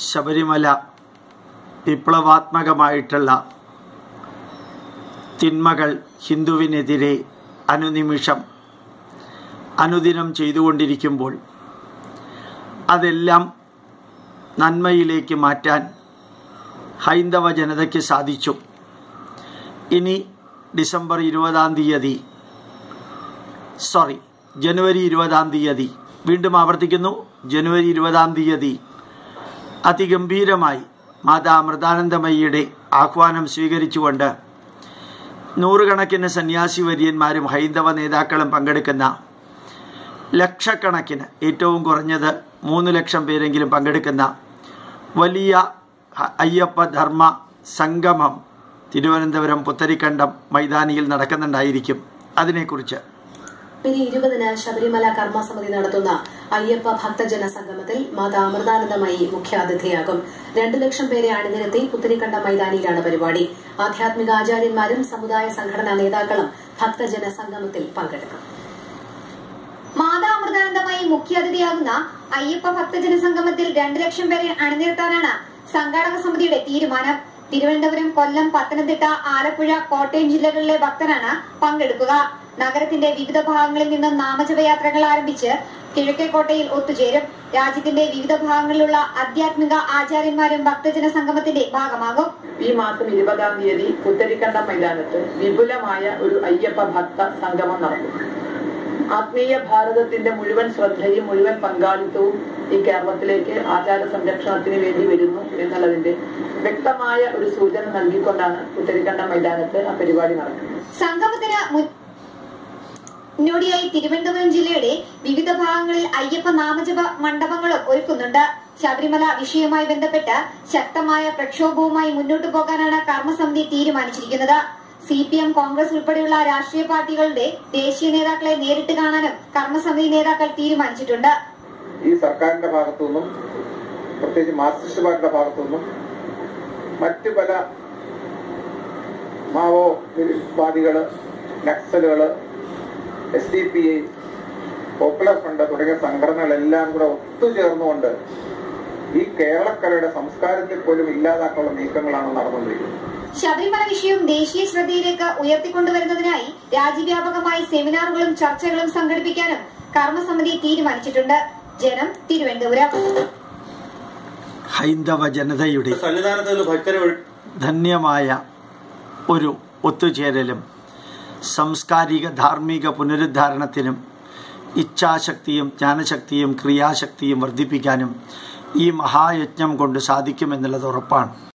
ശബരിമല വിപ്ലവാത്മകമായിട്ടുള്ള തിന്മകൾ ഹിന്ദുവിനെതിരെ അനുനിമിഷം അനുദിനം ചെയ്തുകൊണ്ടിരിക്കുമ്പോൾ അതെല്ലാം നന്മയിലേക്ക് മാറ്റാൻ ഹൈന്ദവ ജനതയ്ക്ക് സാധിച്ചു. ഇനി ഡിസംബർ ഇരുപതാം തീയതി സോറി ജനുവരി ഇരുപതാം തീയതി. വീണ്ടും ആവർത്തിക്കുന്നു. ജനുവരി ഇരുപതാം തീയതി അതിഗംഭീരമായി മാതാ അമൃതാനന്ദമയ്യയുടെ ആഹ്വാനം സ്വീകരിച്ചുകൊണ്ട് നൂറുകണക്കിന് സന്യാസി വര്യന്മാരും ഹൈന്ദവ നേതാക്കളും പങ്കെടുക്കുന്ന ലക്ഷക്കണക്കിന് ഏറ്റവും കുറഞ്ഞത് മൂന്ന് ലക്ഷം പേരെങ്കിലും പങ്കെടുക്കുന്ന വലിയ അയ്യപ്പ ധർമ്മ സംഗമം തിരുവനന്തപുരം പുത്തരിക്കണ്ടം മൈതാനിയിൽ നടക്കുന്നുണ്ടായിരിക്കും. അതിനെക്കുറിച്ച് ഇനി ഇരുപതിന് ശബരിമല കർമ്മസമിതി നടത്തുന്ന അയ്യപ്പ ഭക്തജന സംഗമത്തിൽ മാതാ അമൃതാനന്ദമായി മുഖ്യാതിഥിയാകും. രണ്ടു ലക്ഷം പേരെ അണിനിരത്തി പുത്തരിക്കണ്ട മൈതാനിയിലാണ് പരിപാടി. ആധ്യാത്മിക ആചാര്യന്മാരും സമുദായ സംഘടനാ നേതാക്കളും ഭക്തജന സംഗമത്തിൽ പങ്കെടുക്കും. മാതാ അമൃതാനന്ദമായി മുഖ്യാതിഥിയാകുന്ന അയ്യപ്പ ഭക്തജന സംഗമത്തിൽ രണ്ടു ലക്ഷം പേരെ അണിനിരത്താനാണ് സംഘാടക സമിതിയുടെ തീരുമാനം. തിരുവനന്തപുരം കൊല്ലം പത്തനംതിട്ട ആലപ്പുഴ കോട്ടയം ജില്ലകളിലെ ഭക്തരാണ് പങ്കെടുക്കുക. നഗരത്തിന്റെ വിവിധ ഭാഗങ്ങളിൽ നിന്നും നാമജപയാത്രകൾ ആരംഭിച്ച് കിഴക്കേക്കോട്ടയിൽ ഒത്തുചേരും. രാജ്യത്തിന്റെ വിവിധ ഭാഗങ്ങളിലുള്ള ആധ്യാത്മിക ആചാര്യന്മാരും ഭക്തജന സംഗമത്തിന്റെ ഭാഗമാകും. ഈ മാസം ഇരുപതാം തീയതി പുത്തരിക്കണ്ടം മൈതാനത്ത് വിപുലമായ ഒരു അയ്യപ്പ ഭക്ത സംഗമം നടക്കും. ആത്മീയ ഭാരതത്തിന്റെ മുഴുവൻ ശ്രദ്ധയും മുഴുവൻ പങ്കാളിത്തവും ഈ കേരളത്തിലേക്ക് ആചാര സംരക്ഷണത്തിന് വേണ്ടി വരുന്നു എന്നുള്ളതിന്റെ വ്യക്തമായ ഒരു സൂചന നൽകിക്കൊണ്ടാണ് പുത്തരിക്കണ്ടം മൈതാനത്ത് ആ പരിപാടി നടക്കുന്നത്. സംഗമത്തിന് മുന്നോടിയായി തിരുവനന്തപുരം ജില്ലയുടെ വിവിധ ഭാഗങ്ങളിൽ അയ്യപ്പ നാമജപ മണ്ഡപങ്ങളും ഒരുക്കുന്നുണ്ട്. ശബരിമല വിഷയവുമായി ബന്ധപ്പെട്ട് ശക്തമായ പ്രക്ഷോഭവുമായി മുന്നോട്ടു പോകാനാണ് കർമ്മസമിതി തീരുമാനിച്ചിരിക്കുന്നത്. സി പി എം കോൺഗ്രസ് ഉൾപ്പെടെയുള്ള രാഷ്ട്രീയ പാർട്ടികളുടെ ദേശീയ നേതാക്കളെ നേരിട്ട് കാണാനും കർമ്മസമിതി നേതാക്കൾ തീരുമാനിച്ചിട്ടുണ്ട്. ഈ സർക്കാരിന്റെ ഭാഗത്തുനിന്നും പ്രത്യേകിച്ച് മാർക്സിസ്റ്റ് പാർട്ടിയുടെ ഭാഗത്തുനിന്നും മറ്റ് പല മാവോവാദികൾ നക്സലുകൾ S D P I popular front തുടങ്ങിയ സംഘടനകളെല്ലാം കൂടെ ഒത്തുചേർന്നുകൊണ്ട് ഈ കേരളക്കലയുടെ സംസ്കാരത്തിൽ പോലും ഇല്ലാതാക്കാനുള്ള നീക്കങ്ങളാണ് നടന്നുകൊണ്ടിരിക്കുന്നത്. ശബരിമല വിഷയം ദേശീയ ശ്രദ്ധയിലേക്ക് ഉയർത്തിക്കൊണ്ടുവരുന്നതിനായി രാജ്യവ്യാപകമായി സെമിനാറുകളും ചർച്ചകളും സംഘടിപ്പിക്കാനും കർമ്മസമിതി തീരുമാനിച്ചിട്ടുണ്ട്. ജനം തിരുവനന്തപുരം. ഹൈന്ദവ ജനതയുടെ സന്നിധാനത്തിൽ ഭക്തരെ ധന്യമായ ഒരു ഒത്തുചേരലും സാംസ്കാരിക ധാർമ്മിക പുനരുദ്ധാരണത്തിനും ഇച്ഛാശക്തിയും ജ്ഞാനശക്തിയും ക്രിയാശക്തിയും വർദ്ധിപ്പിക്കാനും ഈ മഹായജ്ഞം കൊണ്ട് സാധിക്കുമെന്നുള്ളത് ഉറപ്പാണ്.